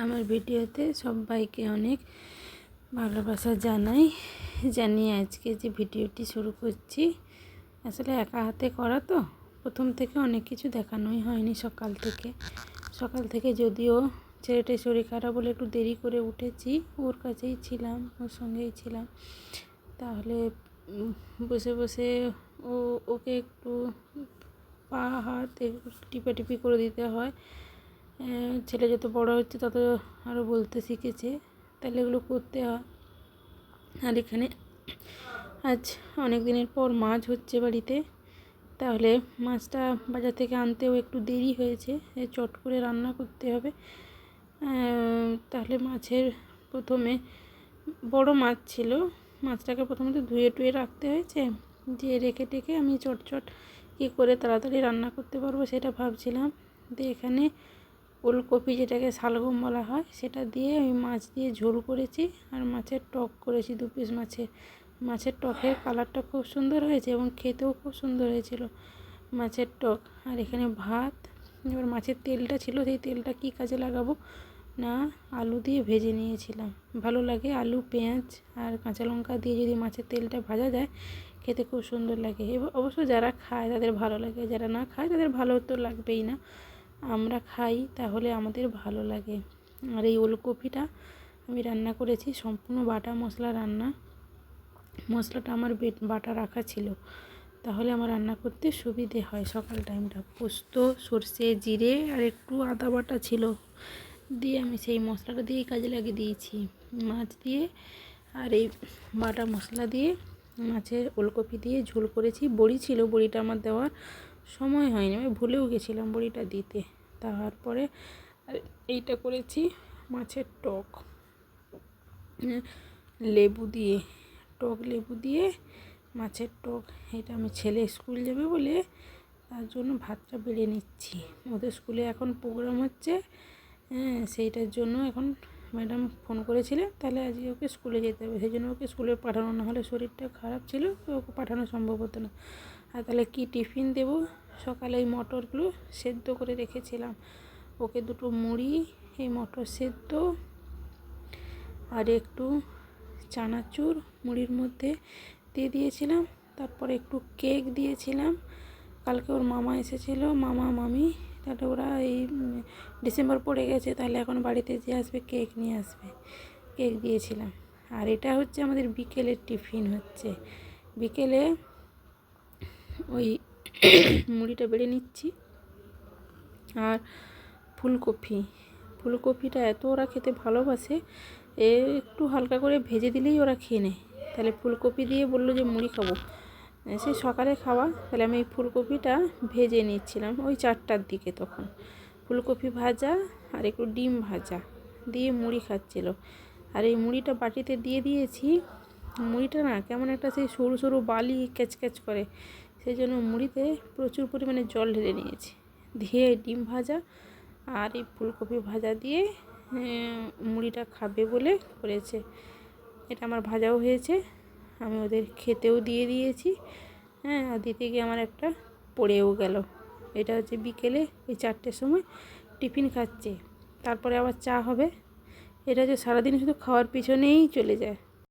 আমার ভিডিওতে সবাইকে অনেক ভালোবাসা জানাই, জানিয়ে আজকে যে ভিডিওটি শুরু করছি। আসলে একা হাতে করা তো, প্রথম থেকে অনেক কিছু দেখানোই হয়নি সকাল থেকে। সকাল থেকে যদিও ছেলেটার শরীর খারাপ বলে একটু দেরি করে উঠেছি, ওর কাছেই ছিলাম, ওর সঙ্গেই ছিলাম। তাহলে বসে বসে ও, ওকে একটু পা, হাত, একটু টিপাটিপি করে দিতে হয়। ছেলে যত বড় হচ্ছে তত আরও বলতে শিখেছে। তাহলে এগুলো করতে হয়। আর এখানে আজ অনেক দিনের পর মাছ হচ্ছে বাড়িতে। তাহলে মাছটা বাজার থেকে আনতেও একটু দেরি হয়েছে চট করে রান্না করতে হবে। তাহলে মাছের প্রথমে বড় মাছ ছিল। মাছটাকে প্রথমে তো ধুয়ে টুয়ে রাখতে হয়েছে। দিয়ে রেখে টেখে আমি চট চট কী করে তাড়াতাড়ি রান্না করতে পারব সেটা ভাবছিলাম। দিয়ে এখানে ওলকপি যেটাকে শালগম বলা হয়, সেটা দিয়ে আমি মাছ দিয়ে ঝোল করেছি আর মাছের টক করেছি, দু পিস মাছের। মাছের টকের কালারটা খুব সুন্দর হয়েছে এবং খেতেও খুব সুন্দর হয়েছিল মাছের টক। আর এখানে ভাত, এবার মাছের তেলটা ছিল, সেই তেলটা কী কাজে লাগাবো? না, আলু দিয়ে ভেজে নিয়েছিলাম। ভালো লাগে আলু, পেঁয়াজ আর কাঁচা লঙ্কা দিয়ে যদি মাছের তেলটা ভাজা যায়, খেতে খুব সুন্দর লাগে। এবার অবশ্য যারা খায় তাদের ভালো লাগে, যারা না খায় তাদের ভালো তো লাগবেই না। আমরা খাই তাহলে আমাদের ভালো লাগে। আর এই ওলকপিটা আমি রান্না করেছি, সম্পূর্ণ বাটা মশলা রান্না। মশলাটা আমার বেট রাখা ছিল। তাহলে আমার রান্না করতে সুবিধে হয় সকাল টাইমটা। পোস্ত, সর্ষে, জিরে আর একটু আদা বাটা ছিল। দিয়ে আমি সেই মশলাটা দিয়েই কাজে লাগিয়ে দিয়েছি। মাছ দিয়ে আর এই বাটা মশলা দিয়ে মাছের ওলকপি দিয়ে ঝোল করেছি। বড়ি ছিল, বড়িটা আমার দেওয়ার। সময় হয়নি, আমি ভুলেও গেছিলাম বড়িটা দিতে। তারপরে এইটা করেছি মাছের টক। লেবু দিয়ে, টক লেবু দিয়ে মাছের টক। এটা আমি ছেলে স্কুল যাবে বলে তার জন্য ভাতটা বেড়ে নিচ্ছি। ওদের স্কুলে এখন প্রোগ্রাম হচ্ছে হ্যাঁ সেইটার জন্য এখন ম্যাডাম ফোন করেছিলেন, তাহলে আজকে ওকে স্কুলে যেতে হবে। সেই জন্য ওকে স্কুলে পাঠানো না হলে শরীরটা খারাপ ছিল ওকে পাঠানো সম্ভব হতো না। আর তাহলে কী টিফিন দেবো? সকালে এই মটরগুলো সেদ্ধ করে রেখেছিলাম। ওকে দুটো মুড়ি, এই মটর সেদ্ধ আর একটু চানাচুর মুড়ির মধ্যে দিয়ে দিয়েছিলাম। তারপরে একটু কেক দিয়েছিলাম। কালকে ওর মামা এসেছিল, মামা, মামি। তাহলে ওরা এই ডিসেম্বর পড়ে গেছে, তাহলে এখন বাড়িতে যে আসবে, কেক নিয়ে আসবে। কেক দিয়েছিলাম। আর এটা হচ্ছে আমাদের বিকেলের টিফিন হচ্ছে। বিকেলে ওই মুড়িটা বেড়ে নিচ্ছি। আর ফুলকপি, ফুলকপিটা এত ওরা খেতে ভালোবাসে, এ একটু হালকা করে ভেজে দিলেই ওরা খেয়ে নেয়। তাহলে ফুলকপি দিয়ে বলল যে মুড়ি খাব। সেই সকালে খাওয়া, তাহলে আমি এই ফুলকপিটা ভেজে নিচ্ছিলাম ওই চারটার দিকে তখন। ফুলকপি ভাজা আর একটু ডিম ভাজা দিয়ে মুড়ি খাচ্ছিল। আর এই মুড়িটা বাটিতে দিয়ে দিয়েছি। মুড়িটা না কেমন একটা সেই সরু সরু বালি ক্যাচ ক্যাচ করে। সেই জন্য মুড়িতে প্রচুর পরিমাণে জল ঢেলে নিয়েছি। দিয়ে ডিম ভাজা আর এই ফুলকপি ভাজা দিয়ে মুড়িটা খাবে বলে করেছে। এটা আমার ভাজাও হয়েছে। আমি ওদের খেতেও দিয়ে দিয়েছি। হ্যাঁ আর দিতে গিয়ে আমার একটা পড়েও গেল। এটা হচ্ছে বিকেলে ওই চারটের সময় টিফিন খাচ্ছে। তারপরে আবার চা হবে। এটা হচ্ছে সারাদিন শুধু খাওয়ার পিছনেই চলে যায়।